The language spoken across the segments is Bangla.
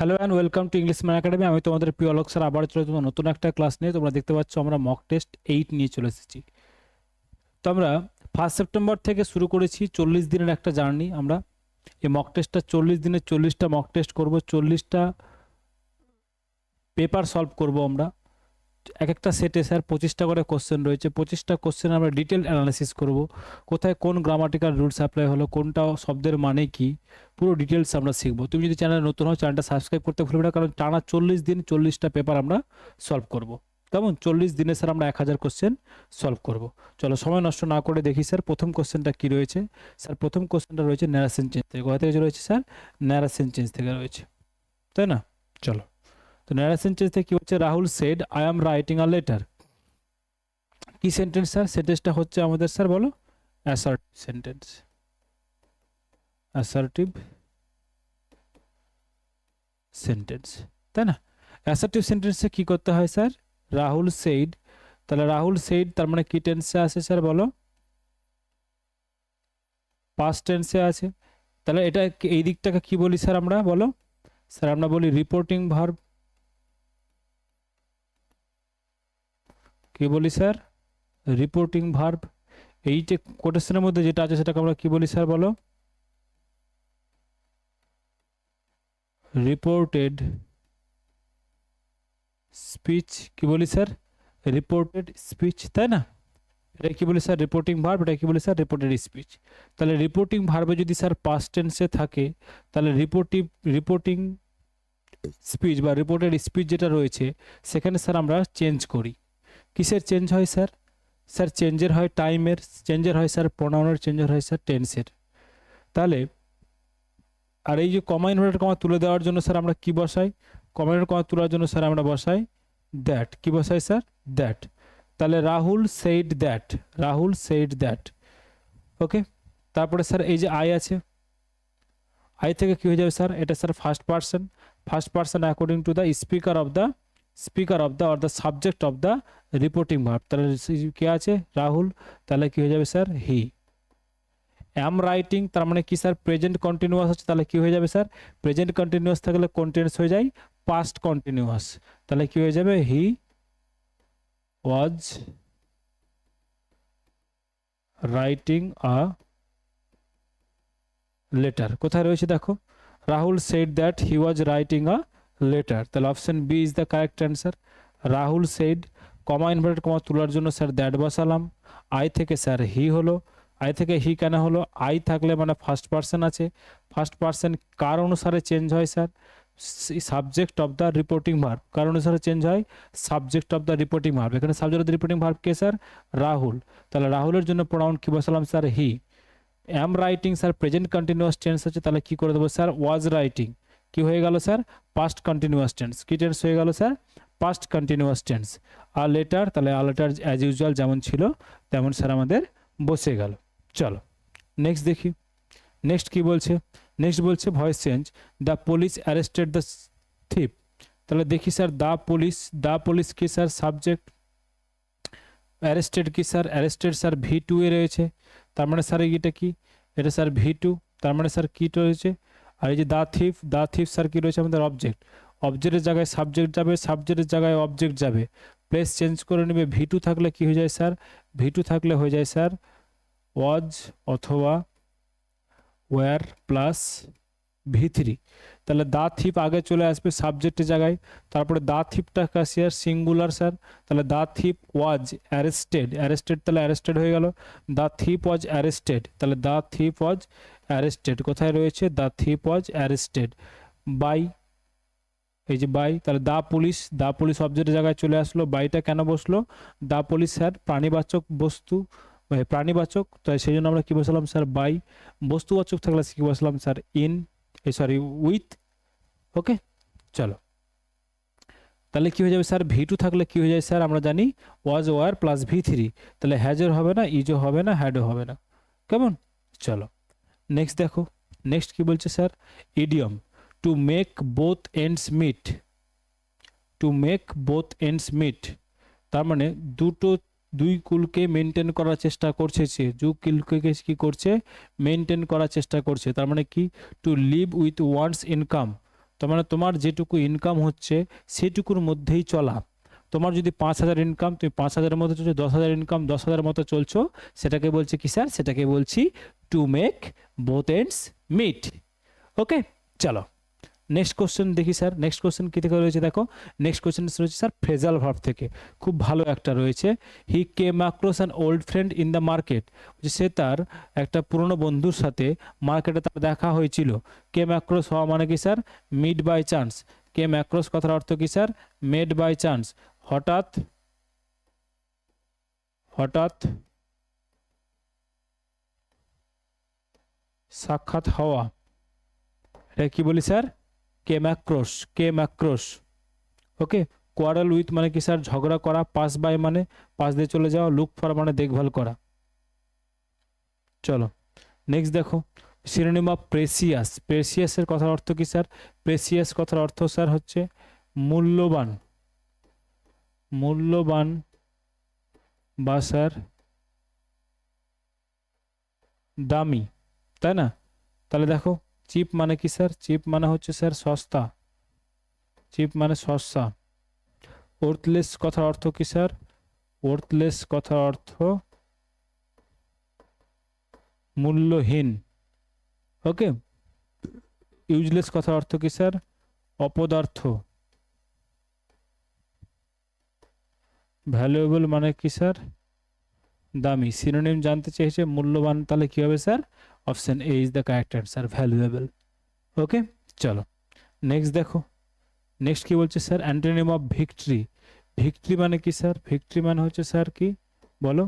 Hello and welcome to English Man Academy. আমি তোমাদের প্রিয় অলোক স্যার। আবার চলে তোমার নতুন একটা ক্লাস নিয়ে। তোমরা দেখতে পাচ্ছ আমরা মক টেস্ট এইট নিয়ে চলে এসেছি। তো আমরা ফার্স্ট সেপ্টেম্বর থেকে শুরু করেছি চল্লিশ দিনের একটা জার্নি আমরা। এই মক টেস্টটা চল্লিশ দিনের চল্লিশটা মক টেস্ট করব, চল্লিশটা পেপার সলভ করব আমরা। এক একটা সেটে স্যার পঁচিশটা করে কোশ্চেন রয়েছে। পঁচিশটা কোশ্চেন আমরা ডিটেল অ্যানালিসিস করব। কোথায় কোন গ্রামাটিক্যাল রুলস অ্যাপ্লাই হলো? কোনটা শব্দের মানে কি? পুরো ডিটেলস আমরা শিখব। তুমি যদি চ্যানেলে নতুন হও চ্যানেলটা সাবস্ক্রাইব করতে ভুলবে না, কারণ টানা চল্লিশ দিন চল্লিশটা পেপার আমরা সলভ করব। কেমন? চল্লিশ দিনে স্যার আমরা এক হাজার কোশ্চেন সলভ করব। চলো, সময় নষ্ট না করে দেখি স্যার প্রথম কোশ্চেনটা কি রয়েছে? স্যার প্রথম কোশ্চেনটা রয়েছে ন্যারাসেন চেঞ্জ থেকে। কোথা থেকে রয়েছে স্যার ন্যারাসেন চেঞ্জ থেকে রয়েছে। তাই না? চলো। তো চেঞ্জ থেকে কি হচ্ছে? Rahul said I am writing a letter কি সেন্টেন্স স্যার সেন্টেন্সটা হচ্ছে আমাদের স্যার বলো? অ্যাসার্টিভ সেন্টেন্স অ্যাসার্টিভ সেন্টেন্স তাই না? অ্যাসার্টিভ সেন্টেন্সে কি করতে হয় স্যার রাহুল সেইড তাহলে রাহুল সেইড তার মানে কি টেন্সে আছে স্যার বলো? পাস্ট টেন্সে আছে। তাহলে এটা এই দিকটাকে কি বলি স্যার আমরা? বলো? স্যার আমরা বলি রিপোর্টিং ভার্ব কি বলি স্যার? রিপোর্টিং ভার্ব এই যে কোটেশনের মধ্যে যেটা আছে সেটাকে আমরা কি বলি স্যার বলো? রিপোর্টেড স্পিচ কি বলি স্যার? রিপোর্টেড স্পিচ তাই না? এটা কি বলি স্যার? রিপোর্টিং ভার্ব এটা কি বলি স্যার? রিপোর্টেড স্পিচ তাহলে রিপোর্টিং ভার্বে যদি স্যার পাস্ট টেন্সে থাকে, তাহলে রিপোর্টিভ রিপোর্টিং স্পিচ বা রিপোর্টেড স্পিচ যেটা রয়েছে, সেখানে স্যার আমরা চেঞ্জ করি। কিসের চেঞ্জ হয় স্যার স্যার চেঞ্জের হয় টাইমের চেঞ্জের হয় স্যার প্রোনাউনের চেঞ্জের হয় স্যার টেন্সের তাহলে, আর এই যে কমা ইনভার্টেড কমা তুলে দেওয়ার জন্য স্যার আমরা কি বসাই? কমা ইনভার্টেড কমা তোলার জন্য স্যার আমরা বসাই দ্যাট কি বসাই স্যার দ্যাট তাহলে Rahul said that Rahul said that okay তারপরে স্যার এই যে আই আছে আই থেকে কি হয়ে যাবে স্যার এটা sir first person first person according to the speaker of the speaker of the or the subject of the reporting verb তাহলে কে আছে? রাহুল। তাহলে কি হয়ে যাবে স্যার হি অ্যাম রাইটিং তার মানে কি স্যার প্রেজেন্ট কন্টিনিউয়াস হচ্ছে, তাহলে কি হয়ে যাবে স্যার প্রেজেন্ট কন্টিনিউয়াস থাকলে কন্টিনিউস হয়ে যায় পাস্ট কন্টিনিউয়াস তাহলে কি হয়ে যাবে? হি ওয়াজ রাইটিং আ লেটার কোথায় রয়েছে দেখো? Rahul said that he was writing a letter তাহলে option B is the correct answer Rahul said comma inverted comma তোলার জন্য স্যার দ্যাট বসালাম আই থেকে স্যার হি হলো। আই থেকে হি কেন হলো? আই থাকলে মানে ফার্স্ট পার্সন আছে। ফার্স্ট পার্সন কার অনুসারে চেঞ্জ হয় sir subject of the reporting verb কার অনুসারে চেঞ্জ হয়? Subject of the reporting verb এখানে subject of the reporting verb K sir Rahul. তাহলে রাহুলের জন্য প্রোনাউন কি বসালাম sir he am writing sir present continuous tense আছে। তাহলে কি করে দেবো স্যার ওয়াজ রাইটিং কি হয়ে গেল, স্যার? পাস্ট কন্টিনিউয়াস টেন্স কি টেন্স হয়ে গেল, স্যার? পাস্ট কন্টিনিউয়াস টেন্স আর লেটার তাহলে আর লেটার অ্যাজ ইউজুয়াল যেমন ছিল, তেমন স্যার আমাদের বসে গেল। চলো নেক্সট দেখি। নেক্সট কি বলছে? নেক্সট বলছে voice change the police arrested the thief তাহলে দেখি, sir the police the police কি, স্যার সাবজেক্ট অ্যারেস্টেড কি, sir? Arrested sir V two এ রয়েছে। তার মানে স্যার এটা কি? এটা, স্যার ভি টু তার মানে স্যার, কি রয়েছে? আর এই যে the thief the thief sir কি রয়েছে আমাদের অবজেক্ট অবজেক্টের জায়গায় সাবজেক্ট যাবে সাবজেক্টের জায়গায় অবজেক্ট যাবে। প্লেস চেঞ্জ করে নেবে ভি টু থাকলে কি হয়ে যায় স্যার ভি টু থাকলে হয়ে যায় স্যার ওয়াজ অথবা ওয়ার প্লাস ভি থ্রি তাহলে দা থিপ আগে চলে আসবে সাবজেক্টের জায়গায়, তারপরে দা থিপটা কাশিয়ার সিঙ্গুলার স্যার তাহলে the thief was arrested arrested তাহলে অ্যারেস্টেড হয়ে গেল। দ্য থিপ ওয়াজ অ্যারেস্টেড তাহলে দা থিপ ওয়াজ অ্যারেস্টেড। কোথায় রয়েছে? The thief was arrested by এই যে বাই তাহলে দা পুলিশ দা পুলিশ অবজেক্টের জায়গায় চলে আসলো। বাইটা কেন বসল? দা পুলিশ স্যার প্রাণীবাচক বস্তু এ, প্রাণীবাচক তাই সেই জন্য আমরা কী বসালাম স্যার? বাই বস্তুবাচক থাকলে কি বসালাম স্যার? ইন এই সরি উইথ ওকে চলো। তাহলে কি হয়ে যাবে স্যার? ভি টু থাকলে কি হয়ে যায় স্যার? আমরা জানি was were plus V three. তাহলে হ্যাজের হবে না ইজও হবে না হ্যাডও হবে না। কেমন? চলো। নেক্সট দেখো নেক্সট কি বলছে sir idiom to make both ends meet to make both ends meet তার মানে দুটো, দুই কুলকে মেনটেন করার চেষ্টা করছে সে। দু কুলকে কি করছে? মেনটেন করার চেষ্টা করছে। তার মানে কি? To live with one's income তার মানে তোমার যেটুকু ইনকাম হচ্ছে, সেটুকুর মধ্যেই চলা। তোমার যদি পাঁচ হাজার ইনকাম তুমি পাঁচ হাজারের মধ্যে চলছো, দশ হাজার ইনকাম দশ হাজার মতো চলছো, সেটাকে বলছে কি স্যার সেটাকে বলছি to make both ends meet okay চলো নেক্সট কোশ্চেন দেখি স্যার নেক্সট কোশ্চেন কী থেকে রয়েছে দেখো নেক্সট কোশ্চেন রয়েছে স্যার ফ্রেজাল ভার্ব থেকে খুব ভালো একটা রয়েছে he came across an old friend in the market সে তার একটা পুরনো বন্ধুর সাথে মার্কেটে তার দেখা হয়েছিল কেম অ্যাক্রস হওয়া মানে কি sir met by chance came across কথার অর্থ কি স্যার মেড বাই চান্স হঠাৎ হঠাৎ সাক্ষাৎ হওয়া। এটা কি বলি স্যার? কে ম্যাক্রোস কে ম্যাক্রোস। ওকে? কোয়ারাল উইথ মানে কি স্যার? ঝগড়া করা, পাস বাই মানে পাস দিয়ে চলে যাওয়া, লুক ফর মানে দেখভাল করা। চলো নেক্সট দেখো। সিনোনিম অফ প্রেসিয়াস প্রেসিয়াসের কথার অর্থ কি স্যার? প্রেসিয়াস কথার অর্থ স্যার হচ্ছে মূল্যবান। মূল্যবান বা স্যার, দামি। তাই না? তাহলে দেখো চিপ মানে কি স্যার চিপ মানে হচ্ছে স্যার সস্তা। চিপ মানে সস্তা। ওর্থলেস কথার অর্থ কি স্যার ওর্থলেস কথার অর্থ মূল্যহীন। ওকে ইউজলেস কথার অর্থ কি স্যার অপদার্থ। ভ্যালুয়েবল মানে কি স্যার দামি। সিনোনিম জানতে চেয়েছে, মূল্যবান তাহলে কি হবে sir option A is the correct answer valuable okay চলো নেক্সট দেখো নেক্সট কি বলছে sir antonym of victory victory মানে কি স্যার ভিক্টরি মানে হচ্ছে স্যার কি বলো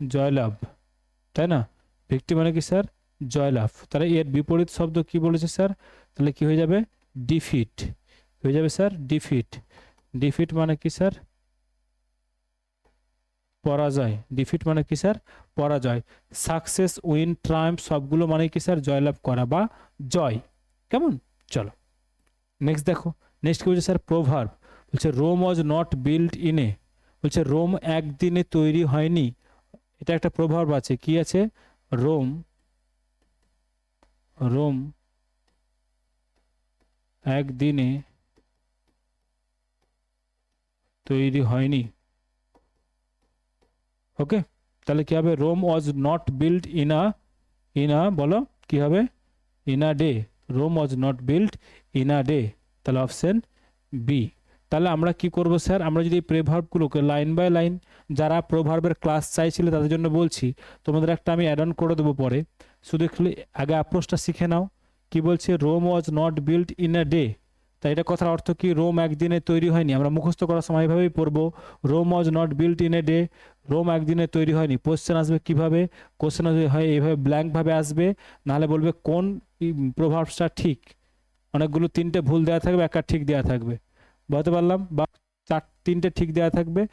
জয়লাভ তাই না ভিক্টরি মানে কি স্যার জয়লাভ তাহলে এর বিপরীত শব্দ কি বলেছে স্যার তাহলে কি হয়ে যাবে ডিফিট হয়ে যাবে স্যার ডিফিট ডিফিট মানে কি স্যার পরাজয়। ডিফিট মানে কি স্যার? পরাজয়। সাকসেস উইন ট্রাম্প সবগুলো মানে কি স্যার? জয়লাভ করা বা জয়। কেমন? চলো। নেক্সট দেখো। নেক্সট কি বলছে স্যার? প্রভার্ব বলছে Rome was not build in a বলছে রোম একদিনে তৈরি হয়নি। এটা একটা প্রভাব আছে। কি আছে? রোম রোম একদিনে তৈরি হয়নি। ওকে তাহলে কি হবে? Rome was not build in a in a বলো, কি হবে? In a day Rome was not build in a day তাহলে অপশন বি তাহলে আমরা কি করব স্যার? আমরা যদি প্রেভার্বগুলোকে লাইন বাই লাইন যারা প্রভার্বের ক্লাস চাইছিলে তাদের জন্য বলছি, তোমাদের একটা আমি অ্যাড অন করে দেবো পরে। শুধু আগে অ্যাপ্রোচটা শিখে নাও। কি বলছে? Rome was not build in a day তাই এটা কথার অর্থ কি? রোম একদিনে তৈরি হয়নি। আমরা মুখস্থ করার সময় এভাবেই পড়ব। Rome was not build in a day Rome একদিনে তৈরি হয়নি। কোশ্চেন আসবে কীভাবে? কোশ্চেন হয় এইভাবে ব্ল্যাঙ্কভাবে আসবে, নাহলে বলবে কোন প্রভাবটা ঠিক? অনেকগুলো তিনটে ভুল দেওয়া থাকবে, একটা ঠিক দেওয়া থাকবে। বলতে পারলাম? বা চার, তিনটে ঠিক দেওয়া থাকবে,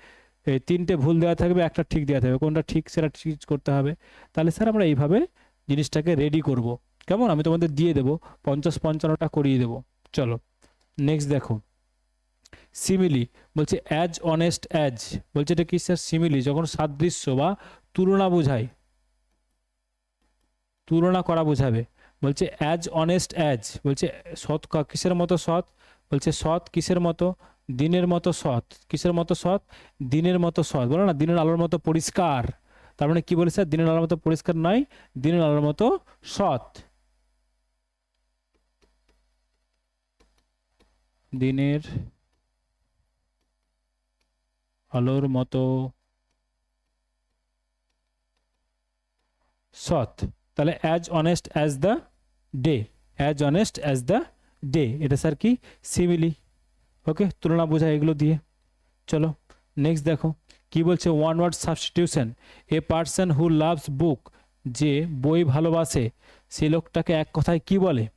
এই তিনটে ভুল দেওয়া থাকবে, একটা ঠিক দেওয়া থাকবে। কোনটা ঠিক সেটা ঠিক করতে হবে। তাহলে স্যার আমরা এইভাবে জিনিসটাকে রেডি করব। কেমন? আমি তোমাদের দিয়ে দেবো। পঞ্চাশ পঞ্চান্নটা করিয়ে দেবো। চলো নেক্সট দেখো। সিমিলি বলছে অ্যাজ অনেস্ট অ্যাজ বলছে এটা কি স্যার সিমিলি যখন সাদৃশ্য বা তুলনা বোঝায়, তুলনা করা বোঝাবে, বলছে অ্যাজ অনেস্ট অ্যাজ বলছে সৎ কিসের মতো সৎ? বলছে সৎ কিসের মতো? দিনের মতো সৎ। কিসের মতো সৎ? দিনের মতো সৎ। বলো না, দিনের আলোর মতো পরিষ্কার। তার মানে কি বলে স্যার দিনের আলোর মতো পরিষ্কার নয় দিনের আলোর মতো সৎ। দিনের আলোর মতো সৎ তাহলে as honest as the day as honest as the day এটা স্যার কি? সিমিলি ওকে তুলনা বোঝায় এগুলো দিয়ে। চলো নেক্সট দেখো। কি বলছে? One word substitution a person who loves book যে বই ভালোবাসে, সে লোকটাকে এক কথায় কি বলে?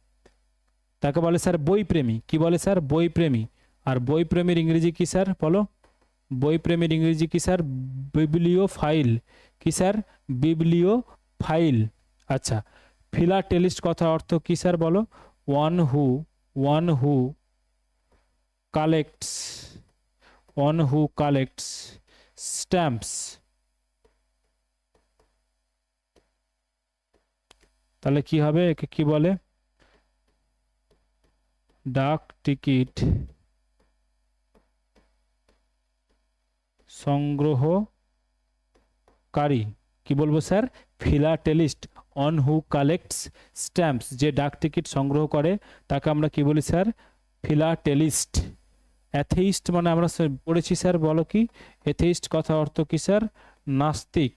তাকে বলে স্যার বই প্রেমী। কি বলে স্যার বই প্রেমী। আর বই প্রেমীর ইংরেজি কি স্যার বলো। বই প্রেমীর ইংরেজি কি স্যার? বিবলিও ফাইল কি স্যার? বিবলিও ফাইল আচ্ছা ফিলাটেলিস্ট কথা অর্থ কি স্যার বলো? One who one who collects, one who collects stamps. তাহলে কি হবে? একে কি বলে? ডাক টিকিট। সংগ্রহকারী। কি বলব, sir? Philatelist one who collects stamps যে ডাক টিকিট সংগ্রহ করে, তাকে আমরা কি বলি, স্যার? ফিলাটেলিস্ট। অ্যাথেইস্ট মানে আমরা পড়েছি, স্যার, বলো কি? এথেইস্ট কথা অর্থ কি, স্যার? নাস্তিক।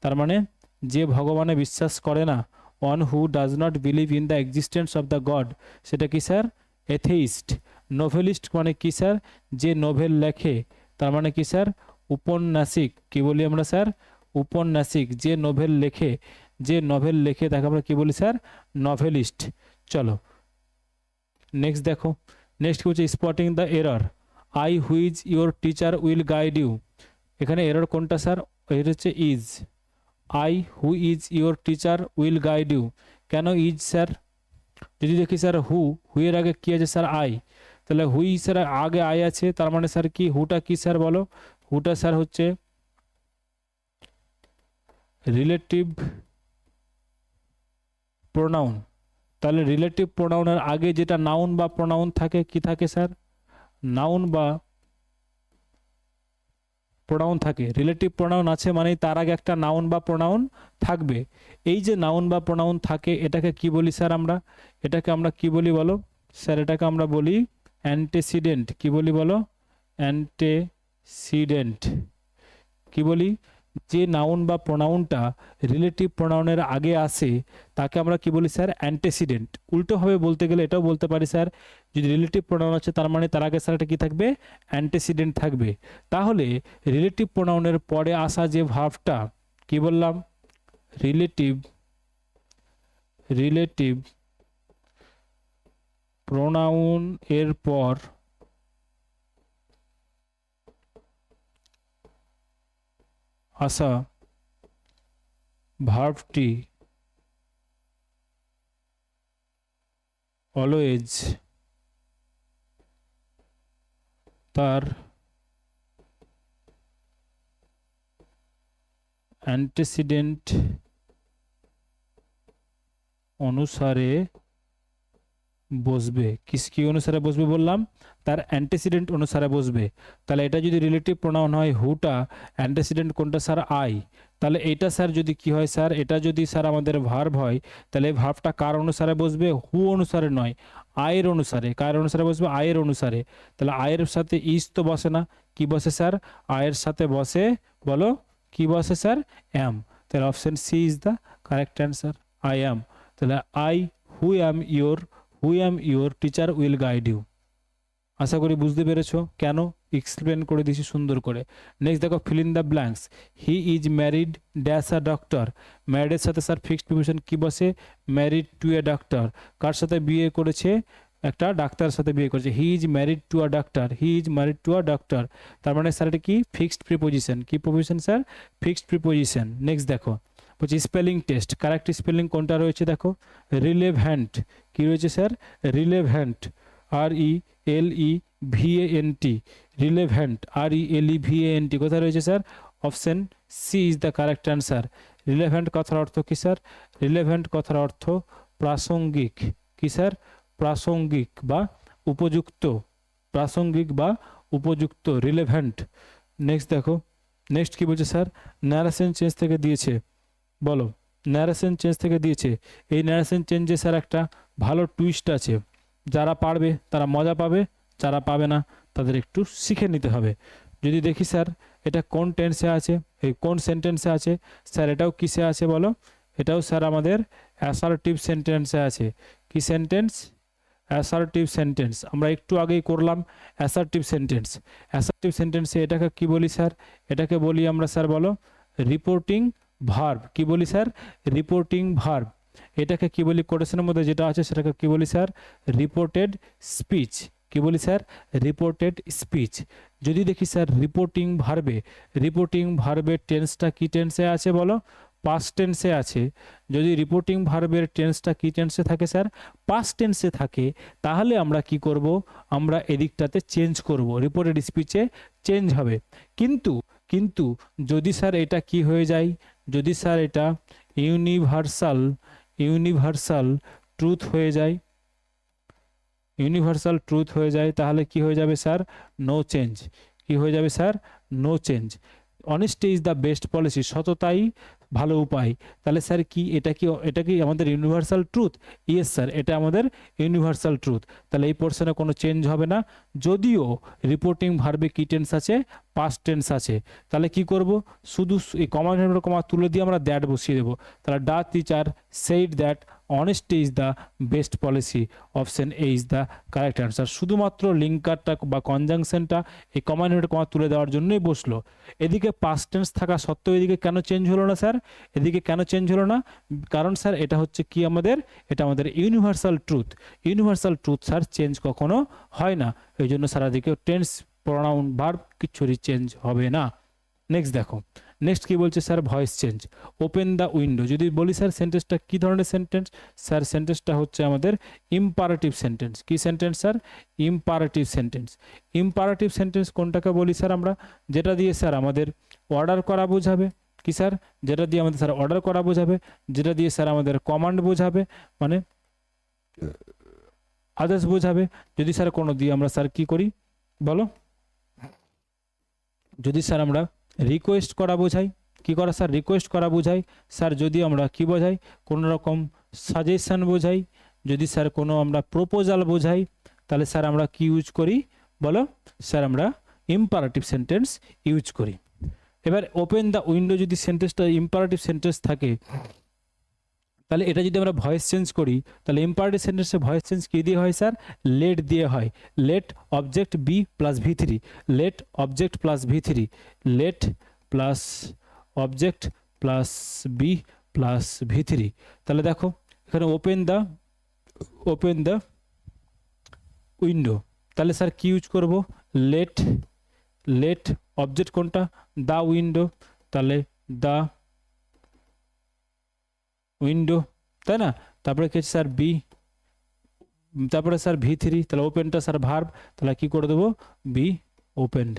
তার মানে যে ভগবানে বিশ্বাস করে না one who does not believe in the existence of the God সেটা কি, স্যার? এথেইস্ট নোভেলিস্ট মানে কি, স্যার? যে নোভেল লেখে, তার মানে কি, স্যার? উপন্যাসিক, কি বলি আমরা স্যার? উপন্যাসিক, যে নোভেল লেখে, যে নভেল লেখে তাকে আমরা কি বলি স্যার? নভেলিস্ট চলো নেক্সট দেখো নেক্সট কি হচ্ছে spotting the error I who is your teacher will guide you এখানে এরর কোনটা স্যার? এটা হচ্ছে is I who is your teacher will guide you কেন ইজ স্যার? যদি দেখি স্যার হু হুয়ের আগে কী আছে স্যার? আই তাহলে হুই স্যার আগে আই আছে, তার মানে স্যার কি? হুটা কি স্যার বলো? হুটা স্যার হচ্ছে রিলেটিভ প্রোনাউন তাহলে রিলেটিভ প্রোনাউনের আগে যেটা নাউন বা প্রোনাউন থাকে, কি থাকে স্যার? নাউন বা প্রোনাউন থাকে। রিলেটিভ প্রোনাউন আছে মানেই তার আগে একটা নাউন বা প্রোনাউন থাকবে। এই যে নাউন বা প্রোনাউন থাকে, এটাকে কি বলি স্যার আমরা? এটাকে আমরা কি বলি বলো? স্যার, এটাকে আমরা বলি অ্যান্টেসিডেন্ট কি বলি বলো? অ্যান্টেসিডেন্ট কি বলি? যে নাউন বা প্রোনাউনটা রিলেটিভ প্রোনাউনের আগে আসে, তাকে আমরা কি বলি স্যার? অ্যান্টেসিডেন্ট উল্টোভাবে বলতে গেলে এটাও বলতে পারি স্যার, যদি রিলেটিভ প্রোনাউন আছে তার মানে তার আগে স্যার এটা কী থাকবে? অ্যান্টেসিডেন্ট থাকবে। তাহলে রিলেটিভ প্রোনাউনের পরে আসা যে ভাবটা, কি বললাম? রিলেটিভ রিলেটিভ প্রোনাউন এর পর আসা ভার্বটি অলওয়েজ তার অ্যান্টিসিডেন্ট অনুসারে বসবে। কিস কি অনুসারে বসবে বললাম? তার অ্যান্টিসিডেন্ট অনুসারে বসবে। তাহলে এটা যদি রিলেটিভ প্রোনাউন হয় হুটা অ্যান্টিসিডেন্ট কোনটা স্যার আই তাহলে এটা স্যার যদি কি হয় স্যার এটা যদি স্যার আমাদের ভার্ব হয়, তাহলে ভার্বটা কার অনুসারে বসবে? হু অনুসারে নয় আয়ের অনুসারে। কার অনুসারে বসবে? আয়ের অনুসারে। তাহলে আয়ের সাথে ইস তো বসে না। কি বসে স্যার আয়ের সাথে বসে, বলো, কি বসে স্যার অ্যাম তাহলে option C is the correct answer I am তাহলে I who am your who am your teacher will guide you আশা করি বুঝতে পেরেছ কেন এক্সপ্লেন করে দিয়েছি সুন্দর করে। নেক্সট দেখো fill in the blanks he is married dash a doctor ম্যারিডের সাথে স্যার ফিক্সড প্রিমিশন কী বসে? ম্যারিড টু এ ডক্টর কার সাথে বিয়ে করেছে? একটা ডাক্তারের সাথে বিয়ে করেছে। He is married to a doctor he is married to a doctor তার মানে স্যার এটা কি? ফিক্সড প্রিপোজিশন কি preposition sir fixed preposition next দেখো। বলছি স্পেলিং টেস্ট কারেক্ট স্পেলিং কোনটা রয়েছে দেখো? রিলেভ্যান্ট কি রয়েছে sir relevant R E L E V A N T relevant R E L E V A N T কোথায় রয়েছে sir? Option C is the correct answer relevant কথার অর্থ কী স্যার? রিলেভেন্ট কথার অর্থ প্রাসঙ্গিক। কী স্যার? প্রাসঙ্গিক বা উপযুক্ত। প্রাসঙ্গিক বা উপযুক্ত রিলেভেন্ট নেক্সট দেখো। নেক্সট কি বলছে স্যার? ন্যারেশন চেঞ্জ থেকে দিয়েছে। বলো। ন্যারেশন চেঞ্জ থেকে দিয়েছে। এই ন্যারেশন চেঞ্জে স্যার একটা ভালো টুইস্ট আছে। যারা পারবে, তারা মজা পাবে, যারা পাবে না, তাদের একটু শিখে নিতে হবে। যদি দেখি স্যার, এটা কোন টেন্সে আছে? এই কোন সেন্টেন্সে আছে? স্যার, এটাও কিসে আছে বলো? এটাও স্যার আমাদের অ্যাসার্টিভ সেন্টেন্সে আছে। কি সেন্টেন্স অ্যাসার্টিভ সেন্টেন্স আমরা একটু আগেই করলাম অ্যাসার্টিভ সেন্টেন্স অ্যাসার্টিভ সেন্টেন্সে এটাকে কি বলি স্যার? এটাকে বলি আমরা স্যার বলো রিপোর্টিং ভার্ব কি বলি স্যার? রিপোর্টিং ভার্ব এটাকে কি বলি কোটেশনের মধ্যে যেটা আছে সেটাকে কি বলি স্যার রিপোর্টেড স্পিচ কি বলি স্যার রিপোর্টেড স্পিচ যদি দেখি স্যার রিপোর্টিং ভার্বে রিপোর্টিং ভার্বের টেন্সটা কি টেন্সে আছে বলো? পাস্ট টেন্সে আছে। যদি রিপোর্টিং ভার্বের টেন্সটা কি টেন্সে থাকে স্যার পাস্ট টেন্সে থাকে, তাহলে আমরা কি করব? আমরা এদিকটাতে চেঞ্জ করব। রিপোর্টেড স্পিচে চেঞ্জ হবে। কিন্তু কিন্তু যদি স্যার এটা কি হয়ে যায়? যদি স্যার এটা ইউনিভার্সাল ইউনিভার্সাল ট্রুথ হয়ে যায়। ইউনিভার্সাল ট্রুথ হয়ে যায়, তাহলে কি হয়ে যাবে স্যার? No change. কি হয়ে যাবে sir? No change. Honesty is the best policy. সততাই ভালো উপায়। তাহলে স্যার কি, এটা কি এটা কি আমাদের ইউনিভার্সাল ট্রুথ ইয়েস স্যার এটা আমাদের ইউনিভার্সাল ট্রুথ তাহলে এই পোর্শনে কোনো চেঞ্জ হবে না। যদিও রিপোর্টিং ভার্বে কি টেন্স আছে? পাস্ট টেন্স আছে। তাহলে কি করব? শুধু এই কমা কমা তুলে দিয়ে আমরা দ্যাট বসিয়ে দেবো। তাহলে the teacher said that honesty is the best policy option A is the correct answer শুধুমাত্র লিঙ্কারটা বা কনজাংশনটা এই কমা কমা তুলে দেওয়ার জন্যই বসল। এদিকে পাস্ট টেন্স থাকা সত্ত্বেও এদিকে কেন চেঞ্জ হলো না স্যার এদিকে কেন চেঞ্জ হলো না? কারণ স্যার এটা হচ্ছে কি আমাদের? এটা আমাদের universal truth universal truth sir change কখনো হয় না। এই জন্য স্যার এদিকে টেন্স প্রোনাউন ভার্ব কিছুরই চেঞ্জ হবে না। নেক্সট দেখো। নেক্সট কি বলছে, sir? Voice change open the window যদি বলি, স্যার সেন্টেন্সটা কি ধরনের সেন্টেন্স স্যার সেন্টেন্সটা হচ্ছে আমাদের ইম্পারেটিভ সেন্টেন্স কি sentence sir? Imperative sentence imperative sentence কোনটাকে বলি, স্যার আমরা? যেটা দিয়ে, স্যার, আমাদের অর্ডার করা বোঝাবে। কি, স্যার? যেটা দিয়ে আমাদের, স্যার অর্ডার করা বোঝাবে। যেটা দিয়ে, স্যার, আমাদের কমান্ড বোঝাবে। মানে আদেশ বোঝাবে। যদি, স্যার, কোনো দিয়ে আমরা, স্যার, কি করি? বলো। যদি, স্যার, আমরা রিকোয়েস্ট করা বোঝাই। কি করা স্যার? রিকোয়েস্ট করা বোঝাই। স্যার যদি আমরা কি বোঝাই? কোনো রকম সাজেশন বোঝাই। যদি স্যার কোনো আমরা প্রোপোজাল বোঝাই, তাহলে স্যার আমরা কি ইউজ করি? বলো। স্যার, আমরা ইম্পারেটিভ সেন্টেন্স ইউজ করি। এবার ওপেন দ্য উইন্ডো যদি সেন্টেন্সটা ইম্পারেটিভ সেন্টেন্স থাকে তাহলে এটা যদি আমরা ভয়েস চেঞ্জ করি, তাহলে ইম্পারেটিভ সেন্টেন্সে ভয়েস চেঞ্জ কী দিয়ে হয় স্যার? লেট দিয়ে হয়। Let object B plus V three let object plus V three let plus object plus B plus V three তাহলে দেখো, এখানে open the open the window তাহলে স্যার কি ইউজ করব? লেট লেট অবজেক্ট কোনটা? দ্য উইন্ডো তাহলে দ্য উইন্ডো তাই না? তারপরে কি স্যার বি তারপরে স্যার ভি থ্রি তাহলে ওপেনটা স্যার ভার্ব তাহলে কি করে দেবো? বি ওপেনড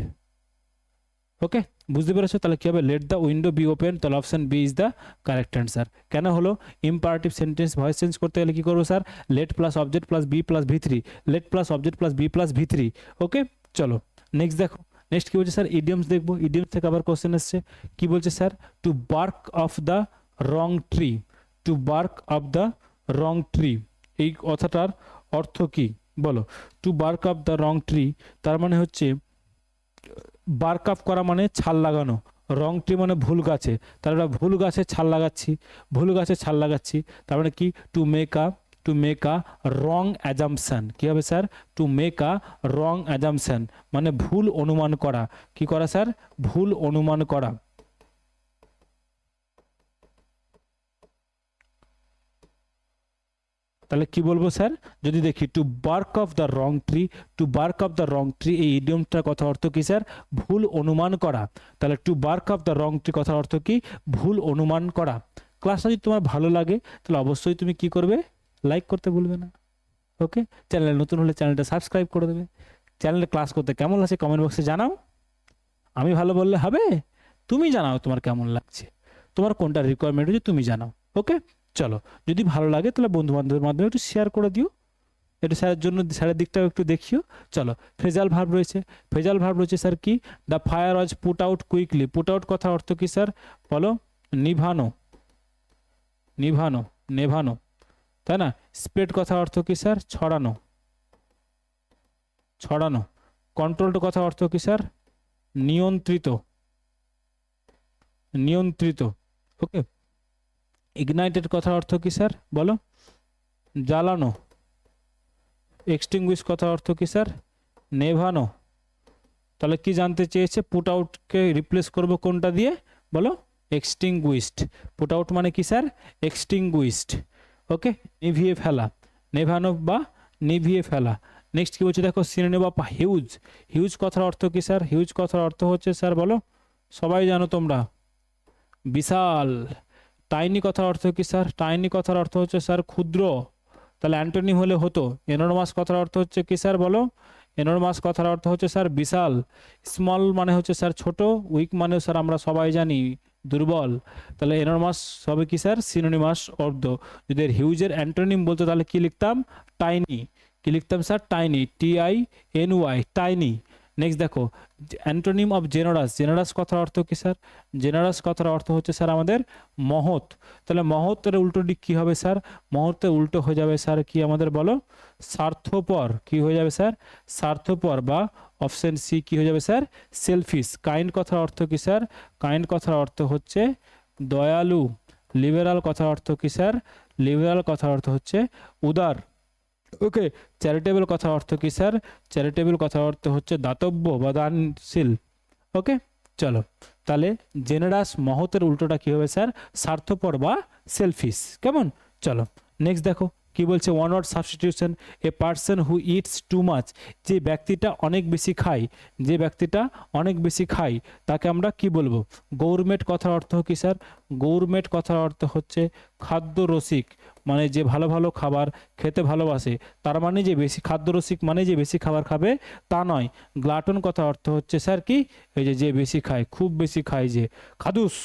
ওকে বুঝতে পেরেছ? তাহলে কী হবে? Let the window be open তাহলে option B is the correct answer কেন হলো? ইম্পারেটিভ সেন্টেন্স ভয়েস চেঞ্জ করতে গেলে কী করব sir let plus object plus B plus V three let plus object plus B plus V three okay চলো নেক্সট দেখো। নেক্সট কী বলছে স্যার ইডিয়মস দেখব। ইডিয়মস থেকে আবার কোশ্চেন এসছে কী বলছে sir to bark off the wrong tree to bark off the wrong tree এই কথাটার অর্থ কি? বলো। To bark off the wrong tree তার মানে হচ্ছে বার্ক আপ করা মানে ছাল লাগানো। রং ট্রি মানে ভুল গাছে। আমরা ভুল গাছে ছাল লাগাচ্ছি, ভুল গাছে ছাল লাগাচ্ছি। তার মানে কি? To make a to make a wrong assumption কী হবে sir? To make a wrong assumption মানে ভুল অনুমান করা। কি করা স্যার? ভুল অনুমান করা। তাহলে কি বলব স্যার? যদি দেখি to bark off the wrong tree to bark off the wrong tree এই ইডিয়মটার কথা অর্থ কি স্যার? ভুল অনুমান করা। তাহলে to bark off the wrong tree কথার অর্থ কি? ভুল অনুমান করা। ক্লাসটা যদি তোমার ভালো লাগে, তাহলে অবশ্যই তুমি কি করবে? লাইক করতে ভুলবে না। ওকে? চ্যানেলে নতুন হলে চ্যানেলটা সাবস্ক্রাইব করে দেবে। চ্যানেলে ক্লাস করতে কেমন লাগছে কমেন্ট বক্সে জানাও। আমি ভালো বললে হবে? তুমি জানাও তোমার কেমন লাগছে। তোমার কোনটা রিকোয়ারমেন্ট হচ্ছে তুমি জানাও। ওকে? চলো, যদি ভালো লাগে তাহলে বন্ধু বান্ধবের মাধ্যমে একটু শেয়ার করে দিও। একটু স্যারের জন্য স্যারের দিকটাও একটু দেখিও। চলো, ফেজাল ভার্ব রয়েছে। ফেজাল ভার্ব রয়েছে স্যার কি? The fire was put out quickly put out কথা অর্থ কি স্যার বলো, নিভানো। নিভানো, নেভানো। তাই না? স্প্রেড কথা অর্থ কি স্যার ছড়ানো। ছড়ানো। কন্ট্রোলড কথা অর্থ কি স্যার নিয়ন্ত্রিত। নিয়ন্ত্রিত। ওকে ইগনাইটেড কথার অর্থ কি, স্যার? বলো। জ্বালানো। এক্সটিংগুইশ কথার অর্থ কি, স্যার? নেভানো। তাহলে কি জানতে চেয়েছে? পুট আউটকে রিপ্লেস করব কোনটা দিয়ে? বলো। এক্সটিংগুইস্ট পুট আউট মানে কি, স্যার? এক্সটিংগুইস্ট ওকে? নিভিয়ে ফেলা। নেভানো বা নিভিয়ে ফেলা। নেক্সট কি বলছে? দেখো সিনেমা বা হিউজ। হিউজ কথার অর্থ কি, স্যার? হিউজ কথার অর্থ হচ্ছে, স্যার, বলো। সবাই জানো তোমরা। বিশাল। টাইনি কথার অর্থ কি, স্যার? টাইনি কথার অর্থ হচ্ছে, স্যার, ক্ষুদ্র। তাহলে অ্যান্টোনিম হলে হতো। এনরমাস কথার অর্থ হচ্ছে কি, স্যার, বলো? এনরমাস কথার অর্থ হচ্ছে, স্যার, বিশাল। স্মল মানে হচ্ছে, স্যার, ছোট। উইক মানে স্যার, আমরা সবাই জানি, দুর্বল। তাহলে এনরমাস হবে কি, স্যার? সিনোনিমাস অর্ধ। যদি এর হিউজের অ্যান্টোনিম বলতো, তাহলে কি লিখতাম? টাইনি কি লিখতাম, sir? Tiny T I N Y. Tiny next দেখো অ্যান্টোনিম অফ জেনারাস জেনারাস কথার অর্থ কি, স্যার? জেনারাস কথার অর্থ হচ্ছে, স্যার, আমাদের মহৎ। তাহলে মহত্বের উল্টো দিক কী হবে, স্যার? মহত্বের উল্টো হয়ে যাবে, স্যার, কি আমাদের বলো? স্বার্থপর কি হয়ে যাবে, স্যার? স্বার্থপর বা অপশন সি কি হয়ে যাবে, স্যার? সেলফিশ কাইন্ড কথার অর্থ কি, স্যার? কাইন্ড কথার অর্থ হচ্ছে দয়ালু। লিবেরাল কথার অর্থ কি, স্যার? লিবেরাল কথার অর্থ হচ্ছে উদার। ওকে চ্যারিটেবল কথার অর্থ কি স্যার চ্যারিটেবল কথার অর্থ হচ্ছে দাতব্য বা দানশীল ওকে চলো। তাহলে জেনারাস মহতের উল্টোটা কি হবে স্যার স্বার্থপর বা সেলফিস কেমন? চলো নেক্সট দেখো। কি বলছে one word substitution a person who eats too much যে ব্যক্তিটা অনেক বেশি খায়, যে ব্যক্তিটা অনেক বেশি খায়, তাকে আমরা কি বলব? গৌরমেট কথার অর্থ কি স্যার? গৌরমেট কথার অর্থ হচ্ছে খাদ্য রসিক মানে যে ভালো ভালো খাবার খেতে ভালোবাসে, তার মানে যে বেশি খাদ্য রসিক মানে যে বেশি খাবার খাবে, তা নয়। গ্লাটন কথা অর্থ হচ্ছে স্যার কি? এই যে যে বেশি খায়, খুব বেশি খায় যে। খাদুস।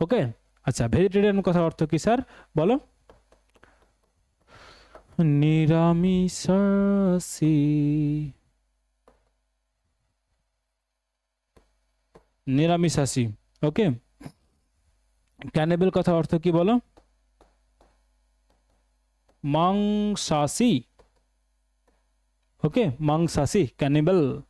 ওকে আচ্ছা ভেজিটেরিয়ান কথার অর্থ কি স্যার? বলো। নিরামিষাসী নিরামিষাসী ওকে? ক্যানেবেল কথা অর্থ কি বলো? মাংসাসী ওকে? মাংসাসী ক্যানিবেল,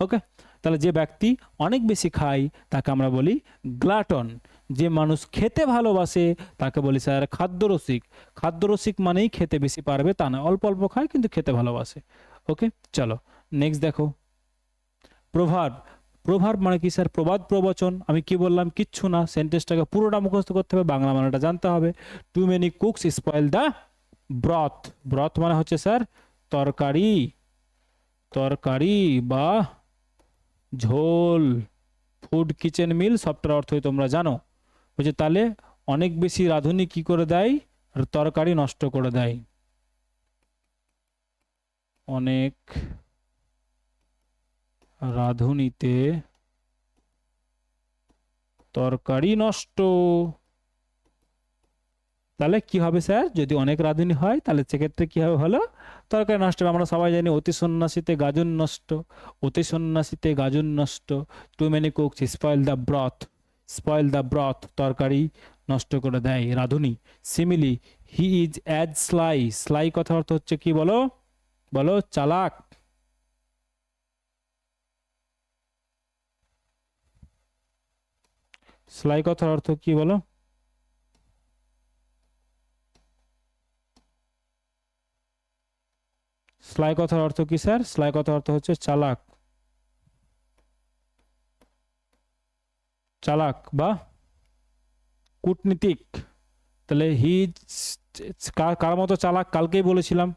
ওকে? তাহলে যে ব্যক্তি অনেক বেশি খায়, তাকে আমরা বলি গ্লাটন। যে মানুষ খেতে ভালোবাসে, তাকে বলি স্যার খাদ্যরসিক। খাদ্যরসিক মানেই খেতে বেশি পারবে তা না, অল্প অল্প খায় কিন্তু খেতে ভালোবাসে। ওকে, চলো নেক্সট দেখো। প্রভাব প্রভাব মানে কি স্যার? প্রবাদ প্রবচন, আমি কি বললাম? কিচ্ছু না সেন্টেন্সটাকে পুরোটা মুখস্থ করতে হবে, বাংলা মানেটা জানতে হবে। Too many cooks spoil the broth broth মানে হচ্ছে স্যার, তরকারি। তরকারি বা ঝোল। ফুড কিচেন মিল সবটার অর্থই তোমরা জানো। বলছে, তাহলে অনেক বেশি রাঁধুনি কি করে দেয়? তরকারি নষ্ট করে দেয়। অনেক রাঁধুনিতে তরকারি নষ্ট। তাহলে কি হবে স্যার? যদি অনেক রাঁধুনি হয়, তাহলে সেক্ষেত্রে কি হবে হলো তরকারি নষ্ট। হবে। আমরা সবাই জানি অতি সন্ন্যাসীতে গাজন নষ্ট, অতি সন্ন্যাসীতে গাজন নষ্ট। Too many cooks spoil the broth spoil the broth তরকারি নষ্ট করে দেয় রাঁধুনি। Simile, he is as sly. Sly কথা অর্থ হচ্ছে কি বলো? বলো, চালাক। স্লাই কথার অর্থ কি বলো? স্লাই কথার অর্থ কি, স্যার? স্লাই কথার অর্থ হচ্ছে চালাক। চালাক বা কূটনীতিক, তাহলে হি কার মতো চালাক? কালকেই বলেছিলাম।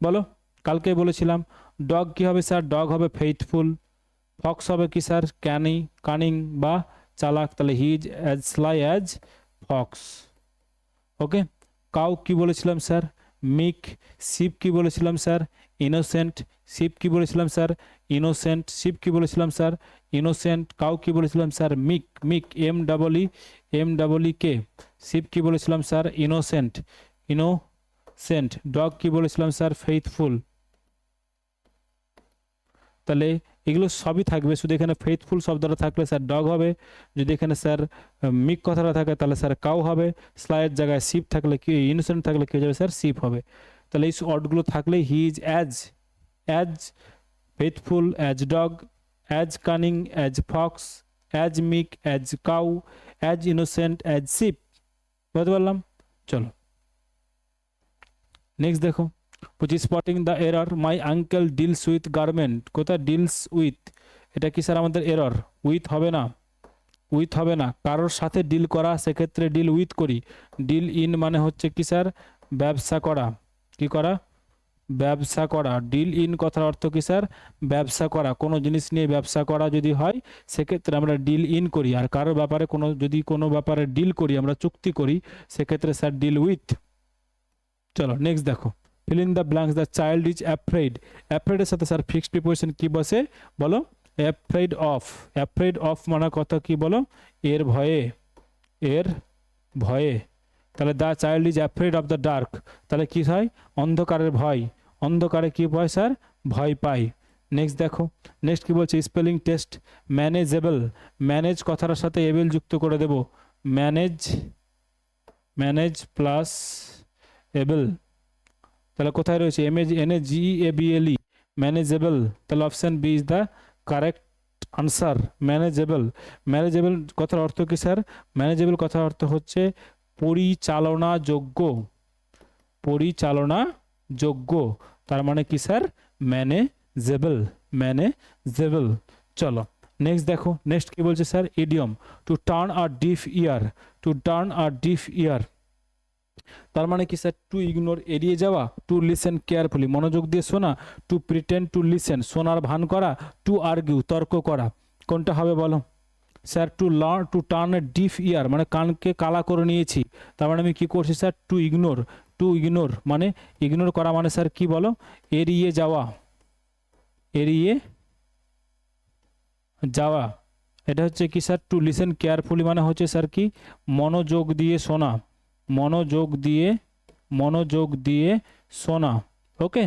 বলো, কালকেই বলেছিলাম। ডগ কি হবে স্যার? ডগ হবে ফেইথফুল। ফক্স হবে কি স্যার? ক্যানি, কানিং বা চালাক। তাহলে he is as sly as fox. Okay? Cow কি বলেছিলাম স্যার? মিক শিপ কি বলেছিলাম স্যার? ইনোসেন্ট শিপ কি বলেছিলাম স্যার ইনোসেন্ট শিপ কি বলেছিলাম স্যার ইনোসেন্ট কাউ কি বলেছিলাম sir meek meek M double E M double E কে শিপ কি বলেছিলাম স্যার ইনোসেন্ট ইনোসেন্ট ডগ কি বলেছিলাম স্যার ফেইথফুল তাহলে এগুলো সবই থাকবে, শুধু এখানে ফেইথফুল শব্দটা থাকলে স্যার ডগ হবে। যদি এখানে স্যার মিক কথাটা থাকে তাহলে স্যার কাউ হবে। স্লাইয়ের জায়গায় শিপ থাকলে কি ইনোসেন্ট থাকলে কি হয়ে যাবে স্যার শিপ হবে। তাহলে এই ওয়ার্ডগুলো থাকলে he is as as faithful as dog as cunning as fox as meek as cow as innocent as sheep বুঝতে পারলাম? চলো। নেক্সট দেখো। বলছি spotting the error my uncle deals with garment কোথায় ডিলস উইথ এটা কি স্যার আমাদের এরর উইথ হবে না। উইথ হবে না। কারোর সাথে ডিল করা, সেক্ষেত্রে ডিল উইথ করি। ডিল ইন মানে হচ্ছে কি স্যার ব্যবসা করা। কি করা? ব্যবসা করা। ডিল ইন কথার অর্থ কি, স্যার? ব্যবসা করা। কোনো জিনিস নিয়ে ব্যবসা করা যদি হয়, সেক্ষেত্রে আমরা ডিল ইন করি। আর কারোর ব্যাপারে কোনো, যদি কোনো ব্যাপারে ডিল করি, আমরা চুক্তি করি, সেক্ষেত্রে স্যার ডিল উইথ চলো নেক্সট দেখো। Fill in the blanks the child is afraid অ্যাফ্রেডের সাথে স্যার ফিক্সড প্রিপোজিশন কি বসে? বলো অ্যাফ্রেড অফ অ্যাফ্রেড অফ মানে কথা কি বলো? এর ভয়ে। এর ভয়ে। তাহলে the child is afraid of the dark তাহলে কী হয়? অন্ধকারের ভয়। অন্ধকারে কী হয় স্যার? ভয় পায়। নেক্সট দেখো। নেক্সট কি বলছে? স্পেলিং টেস্ট ম্যানেজেবল ম্যানেজ কথাটার সাথে এবেল যুক্ত করে দেব। ম্যানেজ ম্যানেজ প্লাস এবেল তাহলে কোথায় রয়েছে? M as N A G A B L E manageable তাহলে option B is the correct answer manageable manageable কথার অর্থ কী, স্যার? ম্যানেজেবল কথার অর্থ হচ্ছে পরিচালনাযোগ্য। পরিচালনাযোগ্য। তার মানে কি স্যার? ম্যানেজেবল। ম্যানেজেবল। চলো নেক্সট দেখো নেক্সট কি বলছে sir? Idiom to turn a deaf ear to turn a deaf ear তার মানে কি স্যার? টু ইগনোর এড়িয়ে যাওয়া টু লিসেন কেয়ারফুলি মনোযোগ দিয়ে শোনা টু প্রিটেন্ড টু লিসেন শোনার ভান করা টু আর্গিউ তর্ক করা। কোনটা হবে বলো? Sir to learn to turn a deaf ear মানে কানকে কালা করে নিয়েছি। তার মানে আমি কি করছি sir? To ignore to ignore মানে ইগনোর করা মানে স্যার কি বলো? এড়িয়ে যাওয়া। এড়িয়ে যাওয়া। এটা হচ্ছে কি স্যার? টু লিসেন কেয়ারফুলি মানে হচ্ছে স্যার কি? মনোযোগ দিয়ে শোনা। মনোযোগ দিয়ে মনোযোগ দিয়ে শোনা। ওকে?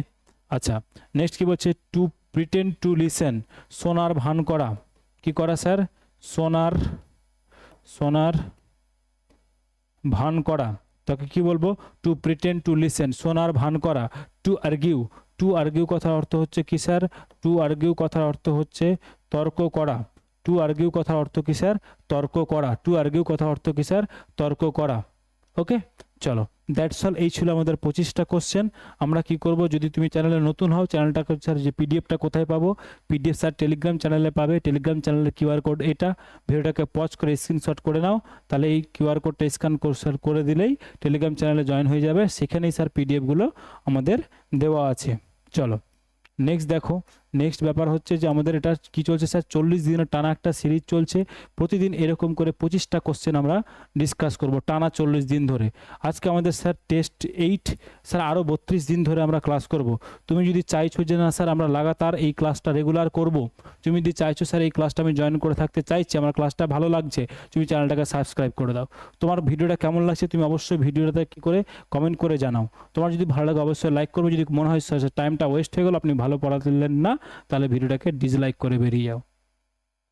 আচ্ছা নেক্সট কি বলছে? টু প্রিটেন্ড টু লিসেন শোনার ভান করা। কি করা স্যার? সোনার সোনার ভান করা। তাকে কি বলব? টু প্রিটেন্ড টু লিসেন সোনার ভান করা। টু আর্গিউ টু আর্গিউ কথার অর্থ হচ্ছে কি স্যার? টু আর্গিউ কথার অর্থ হচ্ছে তর্ক করা। টু আর্গিউ কথার অর্থ কি স্যার? তর্ক করা। টু আর্গিউ কথার অর্থ কি স্যার? তর্ক করা। ওকে চলো দ্যাটস অল এই ছিল আমাদের পঁচিশটা কোশ্চেন আমরা কি করব, যদি তুমি চ্যানেলে নতুন হও চ্যানেলটাকে স্যার যে পিডিএফটা কোথায় পাবো? পিডিএফ স্যার টেলিগ্রাম চ্যানেলে পাবে। টেলিগ্রাম চ্যানেলের কিউআর কোড এটা। ভিডিওটাকে পজ করে স্ক্রিনশট করে নাও। তাহলে এই কিউআর কোডটা স্ক্যান করে দিলেই টেলিগ্রাম চ্যানেলে জয়েন হয়ে যাবে। সেখানেই স্যার পিডিএফগুলো আমাদের দেওয়া আছে। চলো নেক্সট দেখো। নেক্সট ব্যাপার হচ্ছে যে আমাদের এটা কি চলছে স্যার চল্লিশ দিনের টানা একটা সিরিজ চলছে। প্রতিদিন এরকম করে পঁচিশটা কোশ্চেন আমরা ডিসকাস করব টানা চল্লিশ দিন ধরে। আজকে আমাদের স্যার টেস্ট এইট স্যার আরও বত্রিশ দিন ধরে আমরা ক্লাস করব। তুমি যদি চাইছো যে না স্যার আমরা লাগাতার এই ক্লাসটা রেগুলার করব। তুমি যদি চাইছো স্যার এই ক্লাসটা আমি জয়েন করে থাকতে চাইছি, আমার ক্লাসটা ভালো লাগছে, তুমি চ্যানেলটাকে সাবস্ক্রাইব করে দাও। তোমার ভিডিওটা কেমন লাগছে তুমি অবশ্যই ভিডিওটাতে কী করে কমেন্ট করে জানাও। তোমার যদি ভালো লাগে অবশ্যই লাইক করবে। যদি মনে হয় স্যার টাইমটা ওয়েস্ট হয়ে গেল, আপনি ভালো পড়াতেলেন না তাহলে ভিডিওটাকে ডিসলাইক করে বেরিয়ে যাও।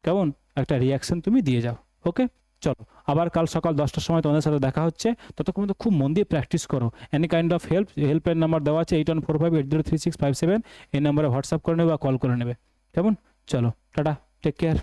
কেমন? একটা রিয়াকশন তুমি দিয়ে যাও ওকে চলো, আবার কাল সকাল দশটার সময় তোমাদের সাথে দেখা হচ্ছে। ততক্ষণ তো খুব মন দিয়ে প্র্যাকটিস করো। এনি কাইন্ড অফ হেল্প হেল্পের নাম্বার দেওয়া আছে eight one four five eight zero three six five seven এই নাম্বারে হোয়াটসঅ্যাপ করে নেবে বা কল করে নেবে। কেমন? চলো, টাটা টেক কেয়ার